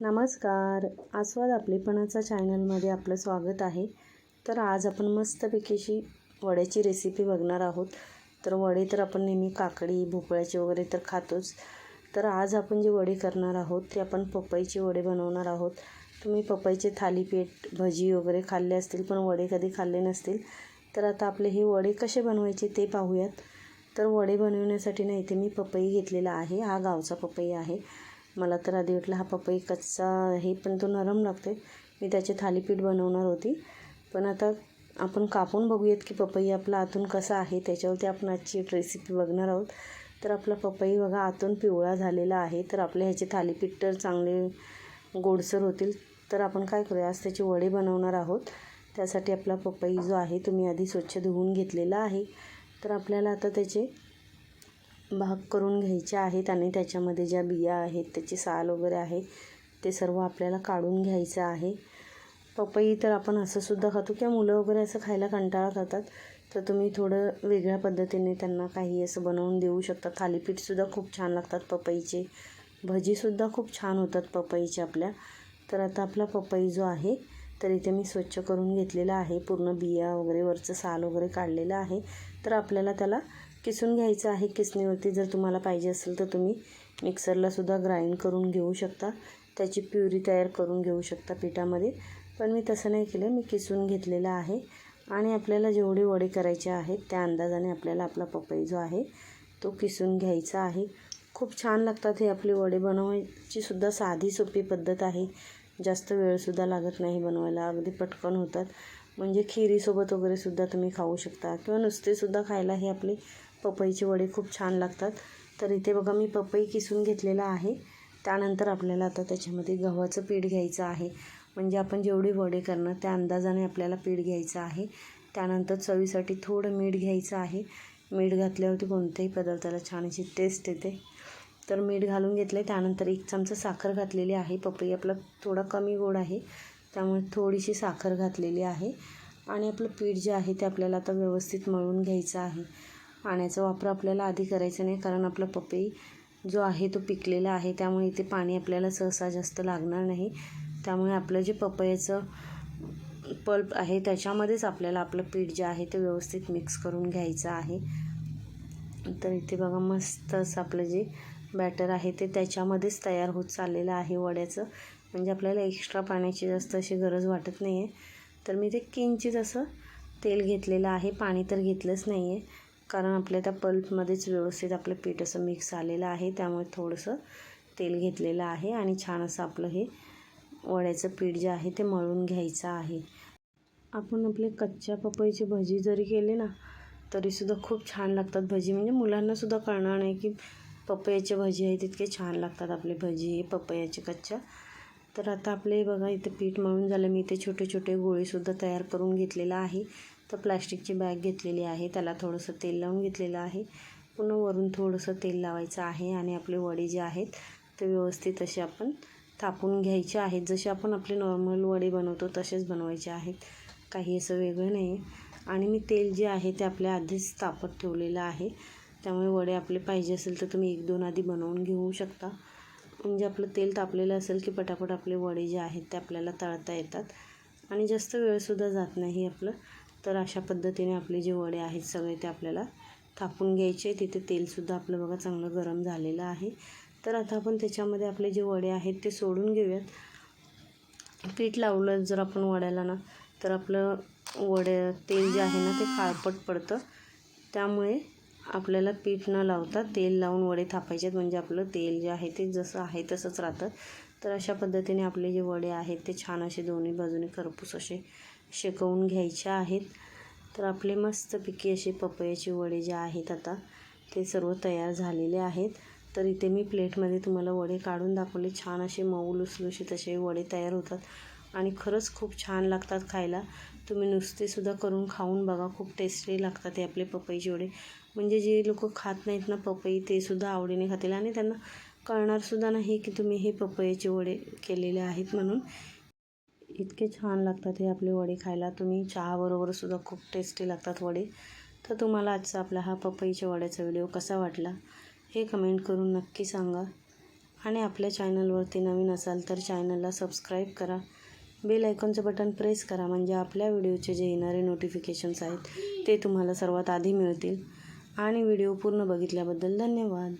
नमस्कार. आस्वाद आपलेपणाचा चॅनलमध्ये आपलं स्वागत आहे. तर आज आपण मस्तपैकी अशी वड्याची रेसिपी बघणार आहोत. तर वडे तर आपण नेहमी काकडी भोपळ्याचे वगैरे तर खातोच. तर आज आपण जे वडे करणार आहोत ते आपण पपईचे वडे बनवणार आहोत. तुम्ही पपईचे थालीपीठ भजी वगैरे खाल्ले असतील पण वडे कधी खाल्ले नसतील. तर आता आपले हे वडे कसे बनवायचे ते पाहूयात. तर वडे बनवण्यासाठी ना इथे मी पपई घेतलेला आहे. हा गावचा पपई आहे. मला तर आधी वाटलं हा पपई कच्चा आहे पण तो नरम लागतो मी त्याचे थालीपीठ बनवणार होती. पण आता आपण कापून बघूयात की पपई आपला आतून कसा आहे. त्याच्यावरती आपण आजची रेसिपी बघणार आहोत. तर आपला पपई बघा आतून पिवळा झालेला आहे. तर आपले ह्याचे थालीपीठ तर चांगले गोडसर होतील. तर आपण काय करूया आज त्याचे वडे बनवणार आहोत. त्यासाठी आपला पपई जो आहे तो मी आधी स्वच्छ धुवून घेतलेला आहे. तर आपल्याला आता त्याचे भाग करून घ्यायचे आहेत आणि त्याच्यामध्ये ज्या बिया आहेत त्याची साल वगैरे आहे ते सर्व आपल्याला काढून घ्यायचं आहे. पपई तर आपण असं सुद्धा खातो किंवा मुलं वगैरे असं खायला कंटाळा करतात. तर तुम्ही थोडं वेगळ्या पद्धतीने त्यांना काही असं बनवून देऊ शकता. थालीपीठसुद्धा खूप छान लागतात पपईचे. भजीसुद्धा खूप छान होतात पपईचे आपल्या. तर आता आपला पपई जो आहे तर इथे मी स्वच्छ करून घेतलेला आहे. पूर्ण बिया वगैरे वरचं साल वगैरे काढलेलं आहे. तर आपल्याला त्याला किसून घ्यायचं आहे किसणीवरती. जर तुम्हाला पाहिजे असेल तर तुम्ही मिक्सरलासुद्धा ग्राइंड करून घेऊ शकता. त्याची प्युरी तयार करून घेऊ शकता पिठामध्ये. पण मी तसं नाही केलं. मी किसून घेतलेलं आहे. आणि आपल्याला जेवढे वडे करायचे आहेत त्या अंदाजाने आपल्याला आपला पपई जो आहे तो किसून घ्यायचा आहे. खूप छान लागतात हे आपले वडे. बनवायची सुद्धा साधी सोपी पद्धत आहे. जास्त वेळसुद्धा लागत नाही बनवायला. अगदी पटकन होतात. म्हणजे खिरीसोबत वगैरे सुद्धा तुम्ही खाऊ शकता. किंवा नुसतेसुद्धा खायला हे आपले पपईचे वडे खूप छान लागतात. तर इथे बघा मी पपई किसून घेतलेला आहे. त्यानंतर आपल्याला आता त्याच्यामध्ये गव्हाचं पीठ घ्यायचं आहे. म्हणजे आपण जेवढी वडे करणार त्या अंदाजाने आपल्याला पीठ घ्यायचं आहे. त्यानंतर चवीसाठी थोडं मीठ घ्यायचं आहे. मीठ घातल्यावरती कोणत्याही पदार्थाला छान अशी टेस्ट येते. तर मीठ घालून घेतलं आहे त्यानंतर एक चमचा साखर घातलेली आहे. पपई आपला थोडा कमी गोड आहे. त्यामुळे थोडीशी साखर घातलेली आहे. आणि आपलं पीठ जे आहे ते आपल्याला आता व्यवस्थित मळून घ्यायचं आहे. पाण्याचा वापर आपल्याला आधी करायचा नाही कारण आपला पपई जो आहे तो पिकलेला आहे त्यामुळे इथे पाणी आपल्याला सहसा जास्त लागणार नाही. त्यामुळे आपलं जे पपयाचं पल्प आहे त्याच्यामध्येच आपल्याला आपलं पीठ जे आहे ते व्यवस्थित मिक्स करून घ्यायचं आहे. तर इथे बघा मस्त असं आपलं जे बॅटर आहे ते त्याच्यामध्येच तयार होत चाललेलं आहे वड्याचं. म्हणजे आपल्याला एक्स्ट्रा पाण्याची जास्त अशी गरज वाटत नाही आहे तर मी ते किंचित असं तेल घेतलेलं आहे पाणी तर घेतलंच नाही आहे कारण आपल्या त्या पल्पमध्येच व्यवस्थित आपलं पीठ असं मिक्स आलेलं आहे त्यामुळे थोडंसं तेल घेतलेलं आहे आणि छान असं आपलं हे वड्याचं पीठ जे आहे ते मळून घ्यायचं आहे. आपण आपले कच्च्या पपईची भजी जरी केले ना तरीसुद्धा खूप छान लागतात भजी. म्हणजे मुलांनासुद्धा कळणार नाही की पपयाचे भजी आहे तितके छान लागतात आपले भजी हे पपयाचे कच्च्या. तर आता आपले बघा इथे पीठ मळून झालं. मी इथे छोटे छोटे गोळीसुद्धा तयार करून घेतलेला आहे. तर प्लॅस्टिकची बॅग घेतलेली आहे. त्याला थोडंसं तेल लावून घेतलेलं आहे. पुन्हा वरून थोडंसं तेल लावायचं आहे आणि आपले वडे जे आहेत ते व्यवस्थित असे आपण थापून घ्यायचे आहेत. जसे आपण आपले नॉर्मल वडे बनवतो तसेच बनवायचे आहेत. काही असं वेगळं नाही आहे आणि मी तेल जे आहे ते आपल्या आधीच तापत ठेवलेलं आहे. त्यामुळे वडे आपले पाहिजे असेल तर तुम्ही एक दोन आधी बनवून घेऊ शकता. म्हणजे आपलं तेल तापलेलं असेल की पटापट आपले वडे जे आहेत ते आपल्याला तळता येतात. आणि जास्त वेळसुद्धा जात नाही आपलं. तर अशा पद्धतीने आपले जे वडे आहेत सगळे ते आपल्याला थापून घ्यायचे. तिथे तेलसुद्धा आपलं बघा चांगलं गरम झालेलं आहे. तर आता आपण त्याच्यामध्ये आपले जे वडे आहेत ते सोडून घेऊयात. पीठ लावलं जर आपण वड्याला ना तर आपलं वडे तेल जे आहे ना ते काळपट पडतं. त्यामुळे आपल्याला पीठ न लावता तेल लावून वडे थापायचे म्हणजे आपलं तेल जे आहे ते जसं आहे तसंच राहतं. तर अशा पद्धतीने आपले जे वडे आहेत ते छान असे दोन्ही बाजूने खरपूस असे शेकवून घ्यायच्या आहेत. तर आपले मस्तपैकी असे पपयाचे वडे जे आहेत आता ते सर्व तयार झालेले आहेत. तर इथे मी प्लेटमध्ये तुम्हाला वडे काढून दाखवले. छान असे मऊ लुसलुशीत असे वडे तयार होतात. आणि खरंच खूप छान लागतात खायला. तुम्ही नुसतेसुद्धा करून खाऊन बघा. खूप टेस्टी लागतात हे आपले पपईचे वडे. म्हणजे जे लोक खात नाहीत ना पपई ते सुद्धा आवडीने खातील. आणि त्यांना कळणारसुद्धा नाही की तुम्ही हे पपईचे वडे केलेले आहेत म्हणून. इतके छान लागतात हे आपले वडे खायला. तुम्ही चहाबरोबरसुद्धा खूप टेस्टी लागतात वडे. तर तुम्हाला आजचा आपला हा पपईच्या वड्याचा व्हिडिओ कसा वाटला हे कमेंट करून नक्की सांगा. आणि आपल्या चॅनलवरती नवीन असाल तर चॅनलला सबस्क्राईब करा. बेल आयकॉनचं बटन प्रेस करा. म्हणजे आपल्या व्हिडिओचे जे येणारे नोटिफिकेशन्स आहेत ते तुम्हाला सर्वात आधी मिळतील. आणि व्हिडिओ पूर्ण बघितल्याबद्दल धन्यवाद.